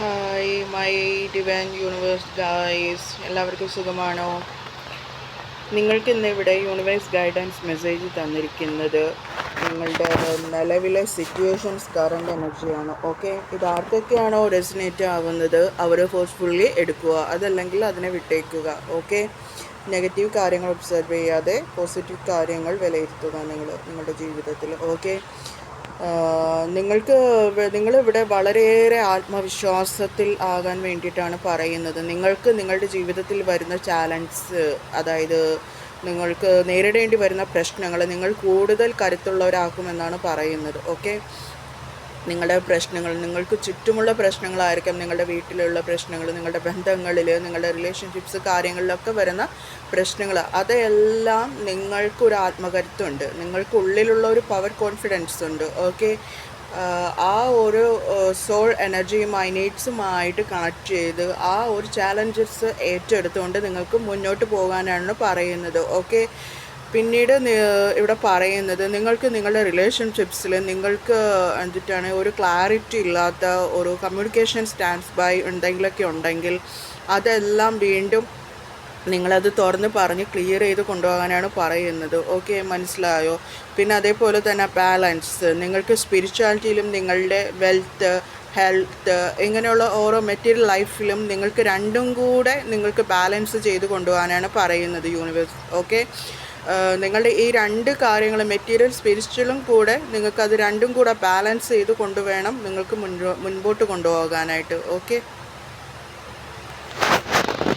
Hi my divine universe guys എല്ലാവർക്കും സുഖമാണോ? നിങ്ങൾക്ക് ഇന്ന് ഇവിടെ യൂണിവേഴ്സ് ഗൈഡൻസ് മെസ്സേജ് തന്നിരിക്കുന്നത് നിങ്ങളുടെ നിലവിലെ സിറ്റുവേഷൻസ് കറണ്ട് എനർജിയാണ് ഓക്കെ ഇത് ആർക്കൊക്കെയാണോ റെസിനേറ്റ് ആവുന്നത്? അവർ ഫോഴ്സ്ഫുള്ളി എടുക്കുക. അതല്ലെങ്കിൽ അതിനെ വിട്ടേക്കുക. ഓക്കെ നെഗറ്റീവ് കാര്യങ്ങൾ ഒബ്സർവ് ചെയ്യാതെ പോസിറ്റീവ് കാര്യങ്ങൾ വിലയിരുത്തുക നിങ്ങൾ നിങ്ങളുടെ ജീവിതത്തിൽ ഓക്കെ നിങ്ങൾക്ക് നിങ്ങൾ ഇവിടെ വളരെയേറെ ആത്മവിശ്വാസത്തിൽ ആകാൻ വേണ്ടിയിട്ടാണ് പറയുന്നത്. നിങ്ങൾക്ക് നിങ്ങളുടെ ജീവിതത്തിൽ വരുന്ന ചാലഞ്ച് അതായത് നിങ്ങൾക്ക് നേരിടേണ്ടി വരുന്ന പ്രശ്നങ്ങൾ നിങ്ങൾ കൂടുതൽ കരുത്തുള്ളവരാക്കുമെന്നാണ് പറയുന്നത്. ഓക്കെ? നിങ്ങളുടെ പ്രശ്നങ്ങൾ നിങ്ങൾക്ക് ചുറ്റുമുള്ള പ്രശ്നങ്ങളായിരിക്കാം നിങ്ങളുടെ വീട്ടിലുള്ള പ്രശ്നങ്ങൾ നിങ്ങളുടെ ബന്ധങ്ങളിൽ നിങ്ങളുടെ റിലേഷൻഷിപ്സ് കാര്യങ്ങളിലൊക്കെ വരുന്ന പ്രശ്നങ്ങൾ. അതെല്ലാം നിങ്ങൾക്കൊരു ആത്മകരുത്തുണ്ട്. നിങ്ങൾക്കുള്ളിലുള്ള ഒരു പവർ കോൺഫിഡൻസ് ഉണ്ട്. ഓക്കെ ആ ഒരു സോൾ എനർജിയും മൈനേറ്റ്സുമായിട്ട് കണക്ട് ചെയ്ത് ആ ഒരു ചാലഞ്ചസ് ഏറ്റെടുത്തുകൊണ്ട് നിങ്ങൾക്ക് മുന്നോട്ട് പോകാനാണ് പറയുന്നത്. ഓക്കെ പിന്നീട് ഇവിടെ പറയുന്നത് നിങ്ങൾക്ക് നിങ്ങളുടെ റിലേഷൻഷിപ്സിൽ നിങ്ങൾക്ക് എന്തിട്ടാണ് ഒരു ക്ലാരിറ്റി ഇല്ലാത്ത ഒരു കമ്മ്യൂണിക്കേഷൻ സ്റ്റാൻഡ്സ് ബൈ എന്തെങ്കിലുമൊക്കെ ഉണ്ടെങ്കിൽ അതെല്ലാം വീണ്ടും നിങ്ങളത് തുറന്ന് പറഞ്ഞ് ക്ലിയർ ചെയ്ത് കൊണ്ടുപോകാനാണ് പറയുന്നത്. ഓക്കെ മനസ്സിലായോ? പിന്നെ അതേപോലെ തന്നെ ബാലൻസ് നിങ്ങൾക്ക് സ്പിരിച്വാലിറ്റിയിലും നിങ്ങളുടെ വെൽത്ത് ഹെൽത്ത് ഇങ്ങനെയുള്ള ഓരോ മെറ്റീരിയൽ ലൈഫിലും നിങ്ങൾക്ക് രണ്ടും കൂടെ നിങ്ങൾക്ക് ബാലൻസ് ചെയ്ത് കൊണ്ടുപോകാനാണ് പറയുന്നത് യൂണിവേഴ്സ് ഓക്കെ നിങ്ങളുടെ ഈ രണ്ട് കാര്യങ്ങൾ മെറ്റീരിയൽ സ്പിരിച്വലും കൂടെ നിങ്ങൾക്കത് രണ്ടും കൂടെ ബാലൻസ് ചെയ്ത് കൊണ്ടുവേണം നിങ്ങൾക്ക് മുൻപോ മുൻപോട്ട് കൊണ്ടുപോകാനായിട്ട്. ഓക്കെ